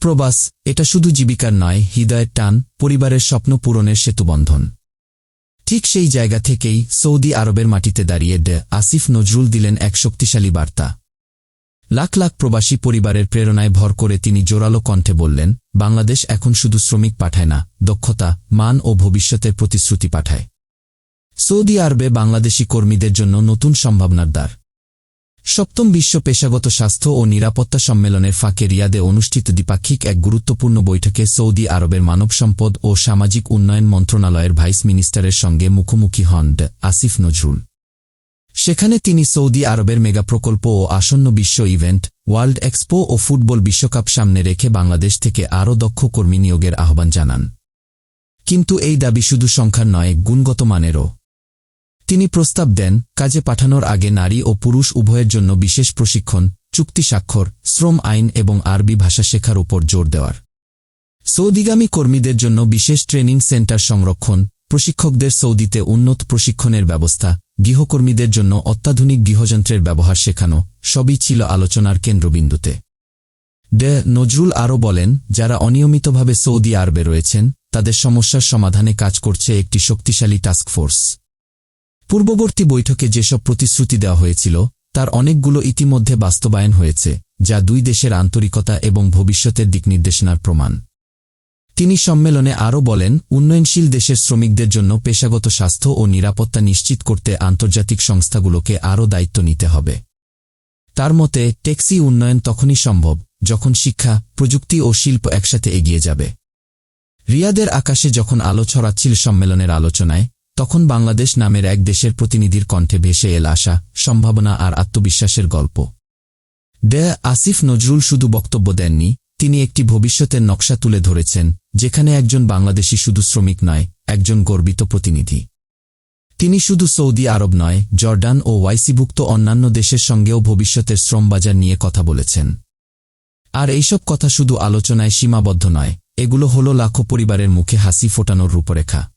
প্রবাস, এটা শুধু জীবিকার নয়, হৃদয়ের টান, পরিবারের স্বপ্ন পূরণের সেতুবন্ধন। ঠিক সেই জায়গা থেকেই সৌদি আরবের মাটিতে দাঁড়িয়ে ডে আসিফ নজরুল দিলেন এক শক্তিশালী বার্তা। লাখ লাখ প্রবাসী পরিবারের প্রেরণায় ভর করে তিনি জোরালো কণ্ঠে বললেন, বাংলাদেশ এখন শুধু শ্রমিক পাঠায় না, দক্ষতা, মান ও ভবিষ্যতের প্রতিশ্রুতি পাঠায়। সৌদি আরবে বাংলাদেশি কর্মীদের জন্য নতুন সম্ভাবনার দ্বার। সপ্তম বিশ্ব পেশাগত স্বাস্থ্য ও নিরাপত্তা সম্মেলনের ফাঁকে রিয়াদে অনুষ্ঠিত দ্বিপাক্ষিক এক গুরুত্বপূর্ণ বৈঠকে সৌদি আরবের মানব সম্পদ ও সামাজিক উন্নয়ন মন্ত্রণালয়ের ভাইস মিনিস্টারের সঙ্গে মুখোমুখি হন আসিফ নজরুল। সেখানে তিনি সৌদি আরবের মেগা প্রকল্প ও আসন্ন বিশ্ব ইভেন্ট, ওয়ার্ল্ড এক্সপো ও ফুটবল বিশ্বকাপ সামনে রেখে বাংলাদেশ থেকে আরও দক্ষ কর্মী নিয়োগের আহ্বান জানান। কিন্তু এই দাবি শুধু সংখ্যার নয়, গুণগত মানেরও। তিনি প্রস্তাব দেন, কাজে পাঠানোর আগে নারী ও পুরুষ উভয়ের জন্য বিশেষ প্রশিক্ষণ, চুক্তি স্বাক্ষর, শ্রম আইন এবং আরবি ভাষা শেখার উপর জোর দেওয়ার। সৌদিগামী কর্মীদের জন্য বিশেষ ট্রেনিং সেন্টার সংরক্ষণ, প্রশিক্ষকদের সৌদিতে উন্নত প্রশিক্ষণের ব্যবস্থা, গৃহকর্মীদের জন্য অত্যাধুনিক গৃহযন্ত্রের ব্যবহার শেখানো, সবই ছিল আলোচনার কেন্দ্রবিন্দুতে। ডে নজরুল আরও বলেন, যারা অনিয়মিতভাবে সৌদি আরবে রয়েছেন, তাদের সমস্যার সমাধানে কাজ করছে একটি শক্তিশালী টাস্কফোর্স পূর্ববর্তী বৈঠকে যেসব প্রতিশ্রুতি দেওয়া হয়েছিল, তার অনেকগুলো ইতিমধ্যে বাস্তবায়ন হয়েছে, যা দুই দেশের আন্তরিকতা এবং ভবিষ্যতের দিকনির্দেশনার প্রমাণ। তিনি সম্মেলনে আরও বলেন, উন্নয়নশীল দেশের শ্রমিকদের জন্য পেশাগত স্বাস্থ্য ও নিরাপত্তা নিশ্চিত করতে আন্তর্জাতিক সংস্থাগুলোকে আরও দায়িত্ব নিতে হবে। তার মতে, ট্যাক্সি উন্নয়ন তখনই সম্ভব, যখন শিক্ষা, প্রযুক্তি ও শিল্প একসাথে এগিয়ে যাবে। রিয়াদের আকাশে যখন আলো ছড়াচ্ছিল সম্মেলনের আলোচনায় তখন বাংলাদেশ নামের এক দেশের প্রতিনিধির কণ্ঠে ভেসে এল আসা সম্ভাবনা আর আত্মবিশ্বাসের গল্প। ডে আসিফ নজরুল শুধু বক্তব্য দেননি, তিনি একটি ভবিষ্যতের নকশা তুলে ধরেছেন, যেখানে একজন বাংলাদেশি শুধু শ্রমিক নয়, একজন গর্বিত প্রতিনিধি। তিনি শুধু সৌদি আরব নয়, জর্ডান ও ওয়াইসিভুক্ত অন্যান্য দেশের সঙ্গেও ভবিষ্যতের শ্রমবাজার নিয়ে কথা বলেছেন। আর এইসব কথা শুধু আলোচনায় সীমাবদ্ধ নয়, এগুলো হল লাখো পরিবারের মুখে হাসি ফোটানোর রূপরেখা।